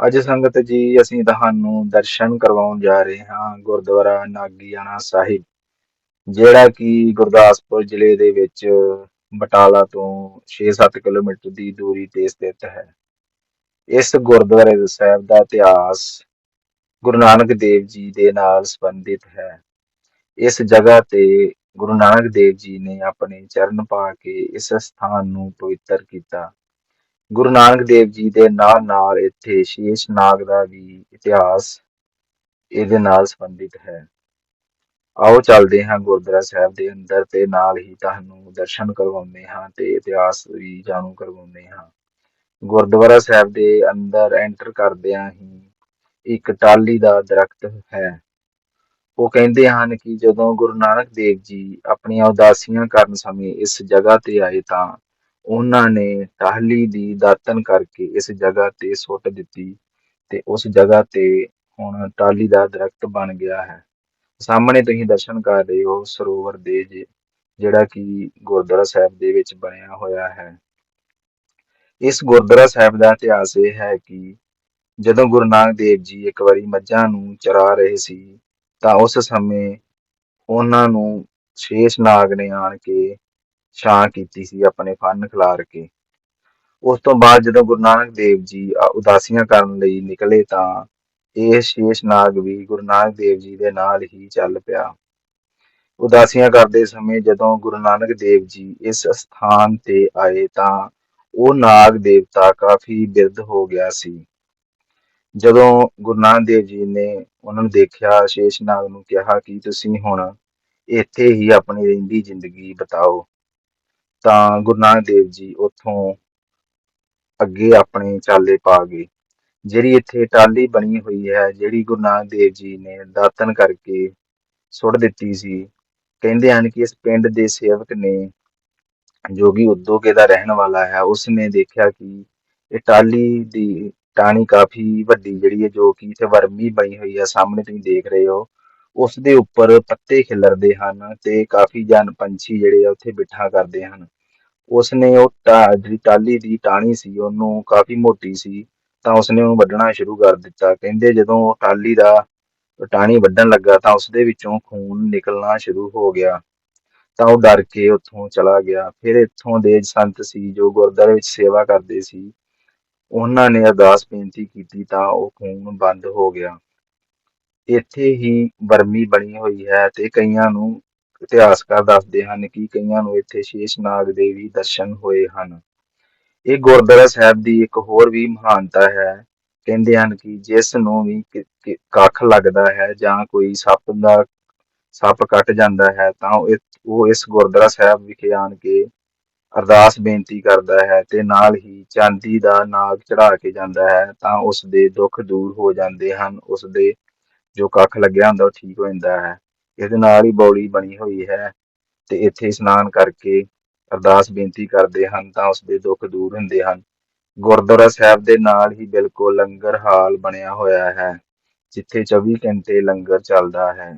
ਅੱਜ ਸੰਗਤ ਜੀ, ਅਸੀਂ ਤੁਹਾਨੂੰ ਦਰਸ਼ਨ ਕਰਵਾਉਣ ਜਾ ਰਹੇ ਹਾਂ ਗੁਰਦੁਆਰਾ ਨਾਗੀਆਣਾ ਸਾਹਿਬ, ਜਿਹੜਾ ਕਿ ਗੁਰਦਾਸਪੁਰ ਜ਼ਿਲ੍ਹੇ ਦੇ ਵਿੱਚ ਬਟਾਲਾ ਤੋਂ 6-7 ਕਿਲੋਮੀਟਰ ਦੀ ਦੂਰੀ ਤੇ ਸਥਿਤ ਹੈ। ਇਸ ਗੁਰਦੁਆਰੇ ਸਾਹਿਬ ਦਾ ਇਤਿਹਾਸ ਗੁਰੂ ਨਾਨਕ ਦੇਵ ਜੀ ਦੇ ਨਾਲ ਸੰਬੰਧਿਤ ਹੈ। ਇਸ ਜਗ੍ਹਾ ਤੇ ਗੁਰੂ ਨਾਨਕ ਦੇਵ ਜੀ ਨੇ ਆਪਣੇ ਚਰਨ ਪਾ ਕੇ ਇਸ ਸਥਾਨ ਨੂੰ ਪਵਿੱਤਰ ਕੀਤਾ। ਗੁਰੂ ਨਾਨਕ ਦੇਵ ਜੀ ਦੇ ਨਾਲ ਨਾਲ ਇੱਥੇ ਸ਼ੇਸ਼ ਨਾਗ ਦਾ ਵੀ ਇਤਿਹਾਸ ਇਹਦੇ ਨਾਲ ਸੰਬੰਧਿਤ ਹੈ। ਆਓ ਚੱਲਦੇ ਹਾਂ ਗੁਰਦੁਆਰਾ ਸਾਹਿਬ ਦੇ ਅੰਦਰ ਤੇ ਨਾਲ ਹੀ ਤੁਹਾਨੂੰ ਦਰਸ਼ਨ ਕਰਵਾਉਂਦੇ ਹਾਂ ਤੇ ਇਤਿਹਾਸ ਵੀ ਜਾਣੂ ਕਰਵਾਉਂਦੇ ਹਾਂ। ਗੁਰਦੁਆਰਾ ਸਾਹਿਬ ਦੇ ਅੰਦਰ ਐਂਟਰ ਕਰਦਿਆਂ ਹੀ ਇੱਕ ਟਾਲੀ ਦਾ ਦਰਖਤ ਹੈ। ਉਹ ਕਹਿੰਦੇ ਹਨ ਕਿ ਜਦੋਂ ਗੁਰੂ ਨਾਨਕ ਦੇਵ ਜੀ ਆਪਣੀਆਂ ਉਦਾਸੀਆਂ ਕਰਨ ਸਮੇਂ ਇਸ ਜਗ੍ਹਾ ਤੇ ਆਏ ਤਾਂ ਉਹਨਾਂ ਨੇ ਟਾਹਲੀ ਦੀ ਦਾਤਣ ਕਰਕੇ ਇਸ ਜਗ੍ਹਾ ਤੇ ਸੁੱਟ ਦਿੱਤੀ ਤੇ ਉਸ ਜਗ੍ਹਾ ਤੇ ਹੁਣ ਟਾਹਲੀ ਦਾ ਦਰਖਤ ਬਣ ਗਿਆ ਹੈ। ਸਾਹਮਣੇ ਤੁਸੀਂ ਦਰਸ਼ਨ ਕਰ ਰਹੇ ਹੋ ਸਰੋਵਰ ਦੇ ਜਿਹੜਾ ਕਿ ਗੁਰਦੁਆਰਾ ਸਾਹਿਬ ਦੇ ਵਿੱਚ ਬਣਿਆ ਹੋਇਆ ਹੈ। ਇਸ ਗੁਰਦੁਆਰਾ ਸਾਹਿਬ ਦਾ ਇਤਿਹਾਸ ਇਹ ਹੈ ਕਿ ਜਦੋਂ ਗੁਰੂ ਨਾਨਕ ਦੇਵ ਜੀ ਇੱਕ ਵਾਰੀ ਮੱਝਾਂ ਨੂੰ ਚਰਾ ਰਹੇ ਸੀ, ਤਾਂ ਉਸ ਸਮੇਂ ਉਹਨਾਂ ਨੂੰ ਸ਼ੇਸ਼ ਨਾਗ ਨੇ ਆਣ ਕੇ ਛਾਂ ਕੀਤੀ ਸੀ ਆਪਣੇ ਫਨ ਖਿਲਾਰ ਕੇ। ਉਸ ਤੋਂ ਬਾਅਦ ਜਦੋਂ ਗੁਰੂ ਨਾਨਕ ਦੇਵ ਜੀ ਉਦਾਸੀਆਂ ਕਰਨ ਲਈ ਨਿਕਲੇ ਤਾਂ ਇਹ ਸ਼ੇਸ਼ ਨਾਗ ਵੀ ਗੁਰੂ ਨਾਨਕ ਦੇਵ ਜੀ ਦੇ ਨਾਲ ਹੀ ਚੱਲ ਪਿਆ। ਉਦਾਸੀਆਂ ਕਰਦੇ ਸਮੇਂ ਜਦੋਂ ਗੁਰੂ ਨਾਨਕ ਦੇਵ ਜੀ ਇਸ ਸਥਾਨ ਤੇ ਆਏ ਤਾਂ ਉਹ ਨਾਗ ਦੇਵਤਾ ਕਾਫੀ ਬਿਰਧ ਹੋ ਗਿਆ ਸੀ। ਜਦੋਂ ਗੁਰੂ ਨਾਨਕ ਦੇਵ ਜੀ ਨੇ ਉਹਨਾਂ ਨੂੰ ਦੇਖਿਆ, ਸ਼ੇਸ਼ ਨਾਗ ਨੂੰ ਕਿਹਾ ਕਿ ਤੁਸੀਂ ਹੁਣ ਇੱਥੇ ਹੀ ਆਪਣੀ ਰਹਿੰਦੀ ਜ਼ਿੰਦਗੀ ਬਤਾਓ। ਤਾਂ ਗੁਰੂ ਨਾਨਕ ਦੇਵ ਜੀ ਉੱਥੋਂ ਅੱਗੇ ਆਪਣੇ ਚਾਲੇ ਪਾ ਗਏ, ਜਿਹੜੀ ਇੱਥੇ ਟਾਲੀ ਬਣੀ ਹੋਈ ਹੈ, ਜਿਹੜੀ ਗੁਰੂ ਨਾਨਕ ਦੇਵ ਜੀ ਨੇ ਦਾਤਨ ਕਰਕੇ ਸੁੱਟ ਦਿੱਤੀ ਸੀ, ਕਹਿੰਦੇ ਹਨ ਕਿ ਇਸ ਪਿੰਡ ਦੇ ਸੇਵਕ ਨੇ ਜੋਗੀ ਉਦੋਕੇ ਦਾ ਰਹਿਣ ਵਾਲਾ ਹੈ ਉਸ ਨੇ ਦੇਖਿਆ ਕਿ ਇਹ ਟਾਲੀ ਦੀ ਟਾਣੀ ਕਾਫੀ ਵੱਡੀ ਜਿਹੜੀ ਹੈ, ਜੋ ਕਿ ਇੱਥੇ ਵਰਮੀ ਬਣੀ ਹੋਈ ਹੈ, ਸਾਹਮਣੇ ਤੁਸੀਂ ਦੇਖ ਰਹੇ ਹੋ। ਉਸ ਦੇ ਉੱਪਰ ਪੱਤੇ ਖਿਲਰਦੇ ਹਨ ਤੇ ਕਾਫੀ ਜਨ ਪੰਛੀ ਜਿਹੜੇ ਆ ਉੱਥੇ ਬਿਠਾ ਕਰਦੇ ਹਨ। ਉਸ ਨੇ ਉਹ ਜਿਹੜੀ ਟਾਲੀ ਦੀ ਟਾਣੀ ਸੀ, ਉਹਨੂੰ ਕਾਫੀ ਮੋਟੀ ਸੀ, ਤਾਂ ਉਸ ਨੇ ਉਹਨੂੰ ਵੱਢਣਾ ਸ਼ੁਰੂ ਕਰ ਦਿੱਤਾ। ਕਹਿੰਦੇ ਜਦੋਂ ਉਹ ਟਾਲੀ ਦਾ ਟਾਣੀ ਵੱਢਣ ਲੱਗਾ ਤਾਂ ਉਸ ਦੇ ਵਿੱਚੋਂ ਖੂਨ ਨਿਕਲਣਾ ਸ਼ੁਰੂ ਹੋ ਗਿਆ। ਤਾਂ ਉਹ ਡਰ ਕੇ ਉੱਥੋਂ ਚਲਾ ਗਿਆ। ਫਿਰ ਇੱਥੋਂ ਦੇ ਸੰਤ ਸੀ ਜੋ ਗੁਰਦੁਆਰੇ ਵਿੱਚ ਸੇਵਾ ਕਰਦੇ ਸੀ। ਉਹਨਾਂ ਨੇ ਅਰਦਾਸ ਬੇਨਤੀ ਕੀਤੀ ਤਾਂ ਉਹ ਖੂਨ ਬੰਦ ਹੋ ਗਿਆ। ਇੱਥੇ ਹੀ ਬਰਮੀ ਬਣੀ ਹੋਈ ਹੈ ਤੇ ਕਈਆਂ ਨੂੰ ਇਤਿਹਾਸਕਾਰ ਦੱਸਦੇ ਹਨ ਕਿ ਕਈਆਂ ਨੂੰ ਇੱਥੇ ਸ਼ੇਸ਼ਨਾਗ ਦੇ ਵੀ ਦਰਸ਼ਨ ਹੋਏ ਹਨ। ਇਹ ਗੁਰਦੁਆਰਾ ਸਾਹਿਬ ਦੀ ਇੱਕ ਹੋਰ ਵੀ ਮਹਾਨਤਾ ਹੈ। ਕਹਿੰਦੇ ਹਨ ਕਿ ਜਿਸ ਨੂੰ ਵੀ ਕੱਖ ਲੱਗਦਾ ਹੈ ਜਾਂ ਕੋਈ ਸੱਪ ਦਾ, ਸੱਪ ਕੱਟ ਜਾਂਦਾ ਹੈ ਤਾਂ ਉਹ ਇਸ ਗੁਰਦੁਆਰਾ ਸਾਹਿਬ ਵਿਖੇ ਆਣ ਕੇ ਅਰਦਾਸ ਬੇਨਤੀ ਕਰਦਾ ਹੈ ਤੇ ਨਾਲ ਹੀ ਚਾਂਦੀ ਦਾ ਨਾਗ ਚੜਾ ਕੇ ਜਾਂਦਾ ਹੈ ਤਾਂ ਉਸ ਦੇ ਦੁੱਖ ਦੂਰ ਹੋ ਜਾਂਦੇ ਹਨ। ਉਸ ਦੇ ਜੋ ਕੱਖ ਲੱਗਿਆ ਹੁੰਦਾ ਉਹ ਠੀਕ ਹੋ ਜਾਂਦਾ ਹੈ। ਇਹਦੇ ਨਾਲ ਹੀ ਬੌਲੀ ਬਣੀ ਹੋਈ ਹੈ ਤੇ ਇੱਥੇ ਇਸ਼ਨਾਨ ਕਰਕੇ ਅਰਦਾਸ ਬੇਨਤੀ ਕਰਦੇ ਹਨ ਤਾਂ ਉਸ ਦੇ ਦੁੱਖ ਦੂਰ ਹੁੰਦੇ ਹਨ। ਗੁਰਦੁਆਰਾ ਸਾਹਿਬ ਦੇ ਨਾਲ ਹੀ ਬਿਲਕੁਲ ਲੰਗਰ ਹਾਲ ਬਣਿਆ ਹੋਇਆ ਹੈ, ਜਿੱਥੇ 24 ਘੰਟੇ ਲੰਗਰ ਚੱਲਦਾ ਹੈ।